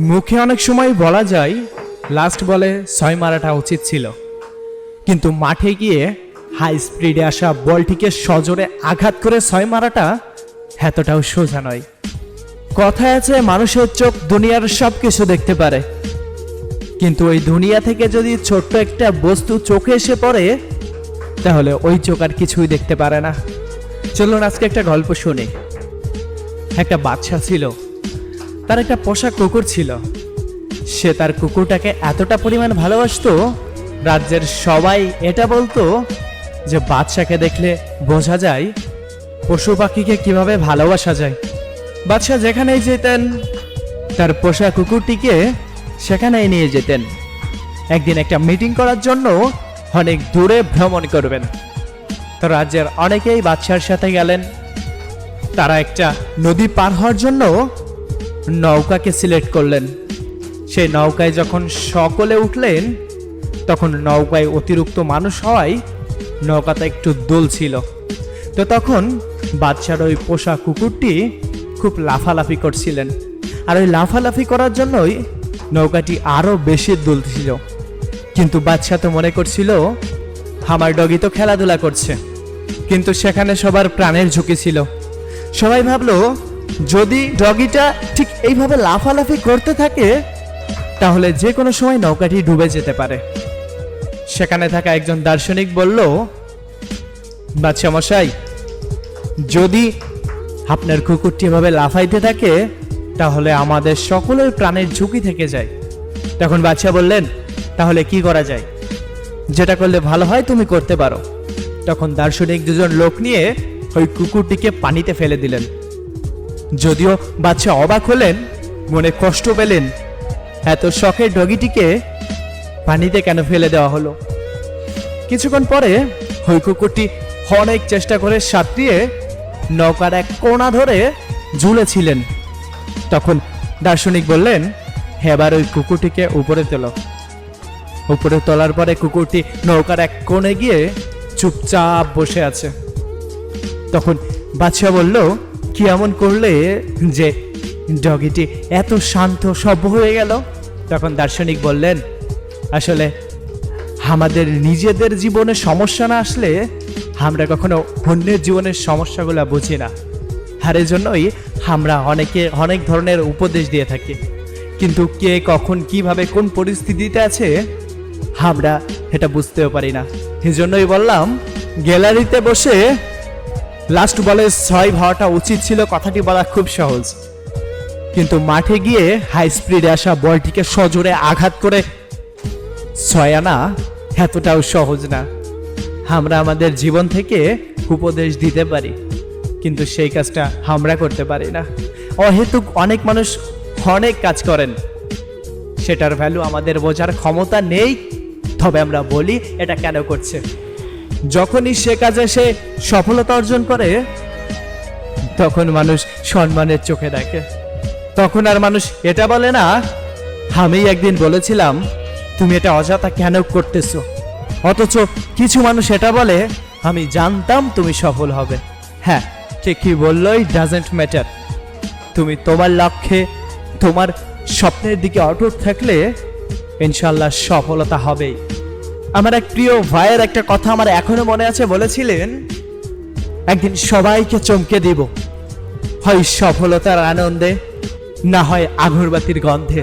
মুখে অনেক সময় বলা যায় লাস্ট বলে ছয় মারাটা উচিত ছিল। কিন্তু মাঠে গিয়ে হাই স্পিডে আসা বলটিকে সজোরে আঘাত করে ছয় মারাটা এতটাও সোজা নয়। কথায় আছে, মানুষের চোখ দুনিয়ার সব কিছু দেখতে পারে। কিন্তু ওই দুনিয়া থেকে যদি ছোট্ট একটা বস্তু চোখে এসে পড়ে, তাহলে ওই চোখ আর কিছুই দেখতে পারে না। চলুন আজকে একটা গল্প শুনি। একটা বাচ্চা ছিল। তার একটা পোষা কুকুর ছিল। সে তার কুকুরটাকে এতটা পরিমাণ ভালোবাসতো, রাজ্যের সবাই এটা বলতো যে বাদশাকে দেখলে বোঝা যায় পশু পাখিকে কীভাবে ভালোবাসা যায়। বাদশাহ যেখানেই যেতেন, তার পোষা কুকুরটিকে সেখানেই নিয়ে যেতেন। একদিন একটা মিটিং করার জন্য অনেক দূরে ভ্রমণ করবেন। তো রাজ্যের অনেকেই বাদশার সাথে গেলেন। তারা একটা নদী পার হওয়ার জন্য নৌকাকে সিলেক্ট করলেন। সেই নৌকায় যখন সকলে উঠলেন, তখন নৌকায় অতিরিক্ত মানুষ হওয়ায় নৌকাতে একটু দোল ছিল। তো তখন বাচ্চার ওই পোষা কুকুরটি খুব লাফালাফি করছিলেন। আর ওই লাফালাফি করার জন্যই নৌকাটি আরও বেশি দুলছিল কিন্তু বাচ্চা তো মনে করছিল, আমার ডগি তো খেলাধুলা করছে। কিন্তু সেখানে সবার প্রাণের ঝুঁকি ছিল। সবাই ভাবলো যদি ডগিটা ঠিক এইভাবে লাফালাফি করতে থাকে, তাহলে যে কোনো সময় নৌকাটি ডুবে যেতে পারে। সেখানে থাকা একজন দার্শনিক বলল বাচ্চা মশাই, যদি আপনার কুকুরটি এভাবে লাফাইতে থাকে, তাহলে আমাদের সকলের প্রাণের ঝুঁকি থেকে যায়। তখন বাচ্চা বললেন, তাহলে কি করা যায়? যেটা করলে ভালো হয় তুমি করতে পারো। তখন দার্শনিক দুজন লোক নিয়ে ওই কুকুরটিকে পানিতে ফেলে দিলেন। যদিও বাচ্চা অবাক হলেন, মনে কষ্ট পেলেন। এত শখের ডগিটিকে পানিতে কেন ফেলে দেওয়া হলো? কিছুক্ষণ পরে ওই কুকুরটি অনেক চেষ্টা করে সাঁতরিয়ে নৌকার এক কোণা ধরে ঝুলেছিলেন। তখন দার্শনিক বললেন এবার ওই কুকুরটিকে উপরে তোলো। উপরে তোলার পরে কুকুরটি নৌকার এক কোণে গিয়ে চুপচাপ বসে আছে। তখন বাদশা বলল কি এমন করলে যে ডগিটি এত শান্ত সভ্য হয়ে গেল? তখন দার্শনিক বললেন, আসলে আমাদের নিজেদের জীবনে সমস্যা না আসলে আমরা কখনো অন্যের জীবনের সমস্যাগুলো বুঝি না। আর জন্যই আমরা অনেকে অনেক ধরনের উপদেশ দিয়ে থাকি। কিন্তু কে কখন কীভাবে কোন পরিস্থিতিতে আছে, আমরা এটা বুঝতেও পারি না। এই জন্যই বললাম, গ্যালারিতে বসে লাস্ট বলে ছয় হওয়াটা উচিত ছিল, কথাটি বলা খুব সহজ। কিন্তু মাঠে গিয়ে হাই স্পিডে আসা বলটিকে সজোরে আঘাত করে ছয় আনা এতটাও সহজ না। আমরা আমাদের জীবন থেকে উপদেশ দিতে পারি, কিন্তু সেই কাজটা আমরা করতে পারি না। অহেতুক অনেক মানুষ অনেক কাজ করেন। সেটার ভ্যালু আমাদের বোঝার ক্ষমতা নেই, তবে আমরা বলি, এটা কেন করছে? যখনই সে কাজে সে সফলতা অর্জন করে, তখন মানুষ সম্মানের চোখে দেখে। তখন আর মানুষ এটা বলে না, আমি একদিন বলেছিলাম, তুমি এটা অযথা কেন করতেছো? অথচ কিছু মানুষ এটা বলে, আমি জানতাম তুমি সফল হবে। হ্যাঁ কে কি বললোই ডাজেন্ট ম্যাটার তুমি তোমার লক্ষ্যে, তোমার স্বপ্নের দিকে অটুট থাকলে ইনশাল্লাহ সফলতা হবেই। আমার এক প্রিয় ভাইয়ের একটা কথা আমার এখনও মনে আছে, বলেছিলেন, একদিন সবাইকে চমকে দিব, হয় সফলতার আনন্দে, না হয় আগরবাতির গন্ধে।